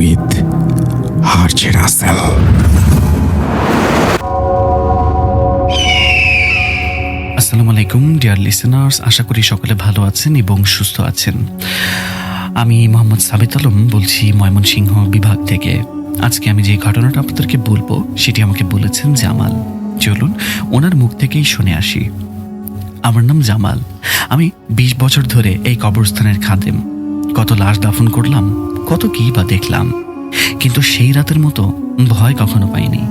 RJ Rasel আসসালামু আলাইকুম, dear listeners. আশা করি সকলে ভালো আছেন এবং সুস্থ আছেন। আমি মোহাম্মদ সাবিত আলম বলছি ময়মনসিংহ বিভাগ থেকে। আজকে আমি যে ঘটনাটা আপনাদেরকে বলব, সেটি আমাকে বলেছেন জামাল। চলুন, ওনার মুখ থেকেই শুনে আসি। আমার নাম জামাল। আমি বিশ বছর ধরে এই কবরস্থানের খাদেম। কত লাশ দাফন করলাম কত কি বা দেখলাম। কিন্তু সেই রাতের মতো ভয় কখনো পাইনি।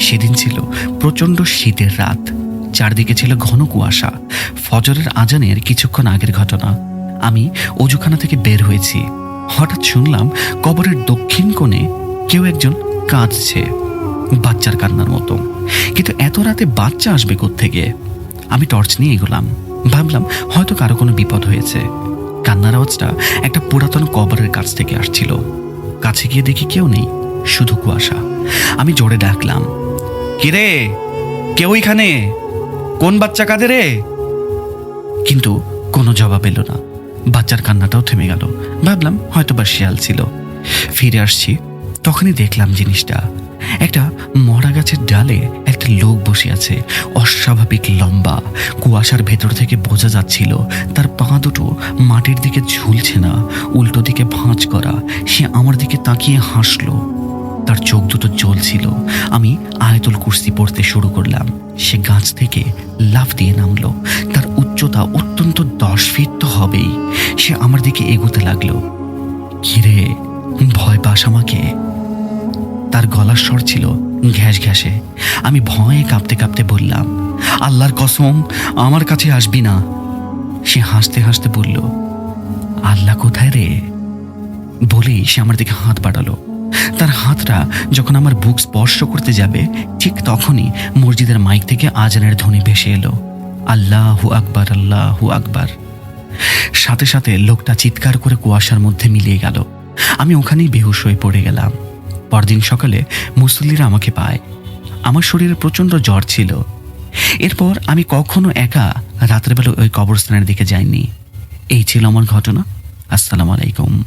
সেদিন ছিল প্রচণ্ড শীতের রাত। চারদিকে ছিল ঘন কুয়াশা। ফজরের আজানের কিছুক্ষণ আগের ঘটনা। আমি অজুখানা থেকে বের হয়েছি। হঠাৎ শুনলাম কবরের দক্ষিণ কোণে কেউ একজন কাঁদছে, বাচ্চার কান্নার মতো। কিন্তু এত রাতে বাচ্চা আসবে থেকে আমি টর্চ নিয়ে এগোলাম। ভাবলাম হয়তো কারও কোনো বিপদ হয়েছে। কান্নার আওয়াজটা একটা পুরাতন কবরের কাছ থেকে আসছিল। কাছে গিয়ে দেখি কেউ নেই, শুধু কুয়াশা। আমি জোরে ডাকলাম কিরে কেউ এখানে? কোন বাচ্চা কাঁদে রে? কিন্তু কোনো জবাব এলো না। বাচ্চার কান্নাটাও থেমে গেল। ভাবলাম হয়তো বা শিয়াল ছিল। ফিরে আসছি, তখনই দেখলাম জিনিসটা। একটা মরা গাছের ডালে একটা লোক বসে আছে অস্বাভাবিক লম্বা। কুয়াশার ভেতর থেকে বোঝা যাচ্ছিল, তার পা দুটো মাটির দিকে ঝুলছে না, উল্টো দিকে ভাঁজ করা। সে আমার দিকে তাকিয়ে হাসলো। তার চোখ দুটো জ্বলছিল। আমি আয়তুল কুর্সি পড়তে শুরু করলাম। সে গাছ থেকে লাফ দিয়ে নামলো। তার উচ্চতা অত্যন্ত দশ ফিট তো হবেই। সে আমার দিকে এগোতে লাগল। কিরে, ভয় পাস আমাকে? তার গলার স্বর ছিল ঘ্যাস ঘ্যাসে। আমি ভয়ে কাঁপতে কাঁপতে বললাম, আল্লাহর কসম, আমার কাছে আসবি না। সে হাসতে হাসতে বলল, আল্লাহ কোথায় রে? বলেই সে আমার দিকে হাত বাড়ালো। তার হাতটা যখন আমার বুক স্পর্শ করতে যাবে, ঠিক তখনই মসজিদের মাইক থেকে আজানের ধ্বনি ভেসে এলো, আল্লাহু আকবার আল্লাহু আকবার। সাথে সাথে লোকটা চিৎকার করে কুয়াশার মধ্যে মিলিয়ে গেল। আমি ওখানেই বেহুশ হয়ে পড়ে গেলাম। পরদিন সকালে মুসল্লিরা আমাকে পায়। আমার শরীরে প্রচণ্ড জ্বর ছিল। এরপর আমি কখনো একা রাত্রেবেলা ওই কবরস্থানের দিকে যাইনি। এই ছিল আমার ঘটনা। আসসালামু আলাইকুম।